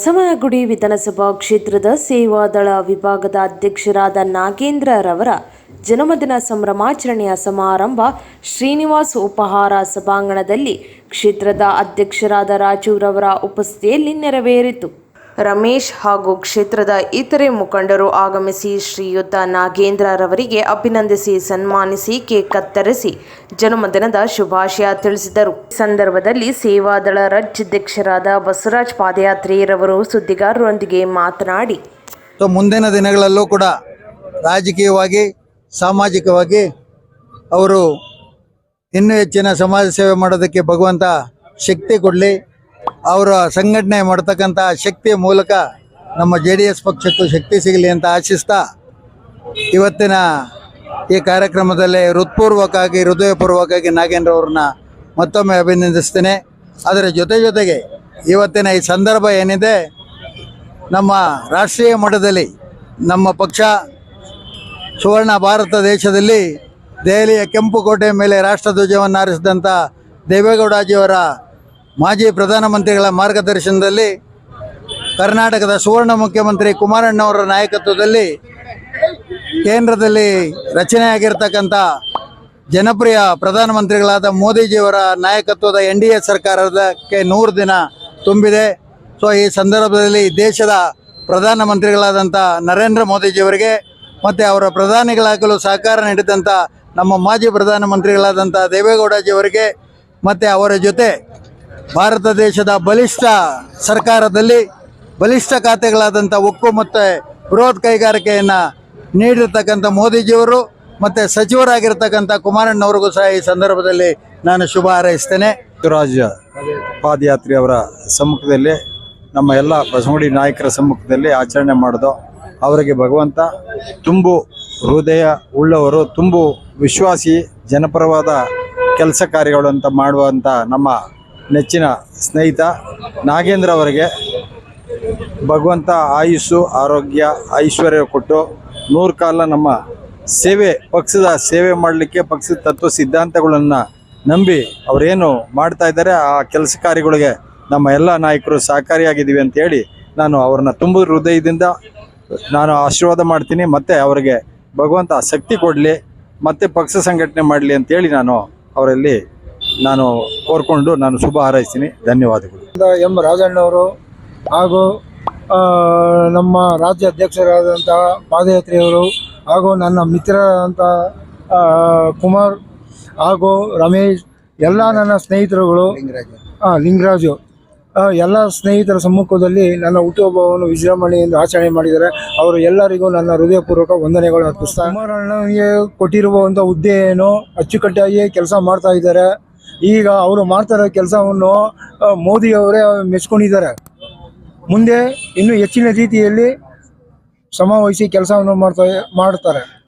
ಬಸವನಗುಡಿ ವಿಧಾನಸಭಾ ಕ್ಷೇತ್ರದ ಸೇವಾದಳ ವಿಭಾಗದ ಅಧ್ಯಕ್ಷರಾದ ನಾಗೇಂದ್ರ ರವರ ಜನ್ಮದಿನ ಸಂಭ್ರಮಾಚರಣೆಯ ಸಮಾರಂಭ ಶ್ರೀನಿವಾಸ್ ಉಪಹಾರ ಸಭಾಂಗಣದಲ್ಲಿ ಕ್ಷೇತ್ರದ ಅಧ್ಯಕ್ಷರಾದ ರಾಜುರವರ ಉಪಸ್ಥಿತಿಯಲ್ಲಿ ನೆರವೇರಿತು. ರಮೇಶ್ ಹಾಗೂ ಕ್ಷೇತ್ರದ ಇತರೆ ಮುಖಂಡರು ಆಗಮಿಸಿ ಶ್ರೀಯುತ ನಾಗೇಂದ್ರರವರಿಗೆ ಅಭಿನಂದಿಸಿ ಸನ್ಮಾನಿಸಿ ಕೇಕ್ ಕತ್ತರಿಸಿ ಜನ್ಮದಿನದ ಶುಭಾಶಯ ತಿಳಿಸಿದರು. ಸಂದರ್ಭದಲ್ಲಿ ಸೇವಾದಳ ರಾಜ್ಯಾಧ್ಯಕ್ಷರಾದ ಬಸವರಾಜ್ ಪಾದಯಾತ್ರೆಯರವರು ಸುದ್ದಿಗಾರರೊಂದಿಗೆ ಮಾತನಾಡಿ ಮುಂದಿನ ದಿನಗಳಲ್ಲೂ ಕೂಡ ರಾಜಕೀಯವಾಗಿ, ಸಾಮಾಜಿಕವಾಗಿ ಅವರು ಇನ್ನೂ ಹೆಚ್ಚಿನ ಸಮಾಜ ಸೇವೆ ಮಾಡೋದಕ್ಕೆ ಭಗವಂತ ಶಕ್ತಿ ಕೊಡಲಿ. ಅವರ ಸಂಘಟನೆ ಮಾಡತಕ್ಕಂಥ ಶಕ್ತಿಯ ಮೂಲಕ ನಮ್ಮ ಜೆ ಡಿ ಎಸ್ ಪಕ್ಷಕ್ಕೂ ಶಕ್ತಿ ಸಿಗಲಿ ಅಂತ ಆಶಿಸ್ತಾ ಇವತ್ತಿನ ಈ ಕಾರ್ಯಕ್ರಮದಲ್ಲಿ ಹೃತ್ಪೂರ್ವಕವಾಗಿ, ಹೃದಯಪೂರ್ವಕವಾಗಿ ನಾಗೇಂದ್ರ ಅವ್ರನ್ನ ಮತ್ತೊಮ್ಮೆ ಅಭಿನಂದಿಸ್ತೇನೆ. ಅದರ ಜೊತೆ ಜೊತೆಗೆ ಇವತ್ತಿನ ಈ ಸಂದರ್ಭ ಏನಿದೆ, ನಮ್ಮ ರಾಷ್ಟ್ರೀಯ ಮಟ್ಟದಲ್ಲಿ ನಮ್ಮ ಪಕ್ಷ ಸುವರ್ಣ ಭಾರತ ದೇಶದಲ್ಲಿ ದೆಹಲಿಯ ಕೆಂಪುಕೋಟೆ ಮೇಲೆ ರಾಷ್ಟ್ರಧ್ವಜವನ್ನು ಹಾರಿಸಿದಂಥ ದೇವೇಗೌಡಜಿಯವರ ಮಾಜಿ ಪ್ರಧಾನಮಂತ್ರಿಗಳ ಮಾರ್ಗದರ್ಶನದಲ್ಲಿ ಕರ್ನಾಟಕದ ಸುವರ್ಣ ಮುಖ್ಯಮಂತ್ರಿ ಕುಮಾರಣ್ಣವರ ನಾಯಕತ್ವದಲ್ಲಿ ಕೇಂದ್ರದಲ್ಲಿ ರಚನೆಯಾಗಿರ್ತಕ್ಕಂಥ ಜನಪ್ರಿಯ ಪ್ರಧಾನಮಂತ್ರಿಗಳಾದ ಮೋದಿಜಿಯವರ ನಾಯಕತ್ವದ ಎನ್ ಡಿ ಎ ಸರ್ಕಾರದಕ್ಕೆ ನೂರು ದಿನ ತುಂಬಿದೆ. ಸೊ ಈ ಸಂದರ್ಭದಲ್ಲಿ ದೇಶದ ಪ್ರಧಾನಮಂತ್ರಿಗಳಾದಂಥ ನರೇಂದ್ರ ಮೋದಿಜಿಯವರಿಗೆ ಮತ್ತು ಅವರ ಪ್ರಧಾನಿಗಳಾಗಲು ಸಹಕಾರ ನೀಡಿದಂಥ ನಮ್ಮ ಮಾಜಿ ಪ್ರಧಾನಮಂತ್ರಿಗಳಾದಂಥ ದೇವೇಗೌಡಜಿಯವರಿಗೆ ಮತ್ತು ಅವರ ಜೊತೆ ಭಾರತ ದೇಶದ ಬಲಿಷ್ಠ ಸರ್ಕಾರದಲ್ಲಿ ಬಲಿಷ್ಠ ಖಾತೆಗಳಾದಂಥ ಉಕ್ಕು ಮತ್ತು ಬೃಹತ್ ಕೈಗಾರಿಕೆಯನ್ನು ನೀಡಿರ್ತಕ್ಕಂಥ ಮೋದಿಜಿಯವರು ಮತ್ತು ಸಚಿವರಾಗಿರ್ತಕ್ಕಂಥ ಕುಮಾರಣ್ಣವ್ರಿಗೂ ಸಹ ಈ ಸಂದರ್ಭದಲ್ಲಿ ನಾನು ಶುಭ ಹಾರೈಸ್ತೇನೆ. ರಾಜ ಪಾದಯಾತ್ರೆ ಅವರ ಸಮ್ಮುಖದಲ್ಲಿ, ನಮ್ಮ ಎಲ್ಲ ಬಸವಡಿ ನಾಯಕರ ಸಮ್ಮುಖದಲ್ಲಿ ಆಚರಣೆ ಮಾಡಿದೋ ಅವರಿಗೆ ಭಗವಂತ. ತುಂಬು ಹೃದಯ ಉಳ್ಳವರು, ತುಂಬು ವಿಶ್ವಾಸಿ, ಜನಪರವಾದ ಕೆಲಸ ಕಾರ್ಯಗಳು ಅಂತ ಮಾಡುವಂಥ ನಮ್ಮ ನೆಚ್ಚಿನ ಸ್ನೇಹಿತ ನಾಗೇಂದ್ರ ಅವರಿಗೆ ಭಗವಂತ ಆಯುಸ್ಸು, ಆರೋಗ್ಯ, ಐಶ್ವರ್ಯ ಕೊಟ್ಟು ನೂರು ಕಾಲ ನಮ್ಮ ಸೇವೆ, ಪಕ್ಷದ ಸೇವೆ ಮಾಡಲಿಕ್ಕೆ, ಪಕ್ಷದ ತತ್ವ ಸಿದ್ಧಾಂತಗಳನ್ನು ನಂಬಿ ಅವರೇನು ಮಾಡ್ತಾ ಇದ್ದಾರೆ, ಆ ಕೆಲಸ ಕಾರ್ಯಗಳಿಗೆ ನಮ್ಮ ಎಲ್ಲ ನಾಯಕರು ಸಹಕಾರಿಯಾಗಿದ್ದೀವಿ ಅಂತೇಳಿ ನಾನು ಅವ್ರನ್ನ ತುಂಬ ಹೃದಯದಿಂದ ನಾನು ಆಶೀರ್ವಾದ ಮಾಡ್ತೀನಿ. ಮತ್ತು ಅವರಿಗೆ ಭಗವಂತ ಶಕ್ತಿ ಕೊಡಲಿ, ಮತ್ತು ಪಕ್ಷ ಸಂಘಟನೆ ಮಾಡಲಿ ಅಂತೇಳಿ ನಾನು ಅವರಲ್ಲಿ ನಾನು ಕೋರ್ಕೊಂಡು ನಾನು ಶುಭ ಹಾರೈಸ್ತೀನಿ. ಧನ್ಯವಾದಗಳು. ಎಂ ರಾಜಣ್ಣವರು ಹಾಗೂ ನಮ್ಮ ರಾಜ್ಯ ಅಧ್ಯಕ್ಷರಾದಂತಹ ಪಾದಯಾತ್ರೆಯವರು ಹಾಗೂ ನನ್ನ ಮಿತ್ರರಾದಂಥ ಕುಮಾರ್ ಹಾಗೂ ರಮೇಶ್, ಎಲ್ಲ ನನ್ನ ಸ್ನೇಹಿತರುಗಳು ಹಾಂ ಲಿಂಗರಾಜು ಎಲ್ಲ ಸ್ನೇಹಿತರ ಸಮ್ಮುಖದಲ್ಲಿ ನನ್ನ ಹುಟ್ಟುಹಬ್ಬವನ್ನು ವಿಜೃಂಭಣೆಯಿಂದ ಆಚರಣೆ ಮಾಡಿದ್ದಾರೆ. ಅವರು ಎಲ್ಲರಿಗೂ ನನ್ನ ಹೃದಯಪೂರ್ವಕ ವಂದನೆಗಳು. ಅರ್ಪಿಸ್ತಾರೆ ಕುಮಾರಣ್ಣನಿಗೆ ಕೊಟ್ಟಿರುವಂಥ ಹುದ್ದೆ ಏನು? ಅಚ್ಚುಕಟ್ಟಾಗಿ ಕೆಲಸ ಮಾಡ್ತಾ ಇದ್ದಾರೆ. ಈಗ ಅವರು ಮಾಡ್ತಾ ಇರೋ ಕೆಲಸವನ್ನು ಮೋದಿ ಅವರೇ ಮೆಚ್ಕೊಂಡಿದ್ದಾರೆ. ಮುಂದೆ ಇನ್ನೂ ಹೆಚ್ಚಿನ ರೀತಿಯಲ್ಲಿ ಶ್ರಮ ವಹಿಸಿ ಕೆಲಸವನ್ನು ಮಾಡ್ತಾ ಮಾಡ್ತಾರೆ.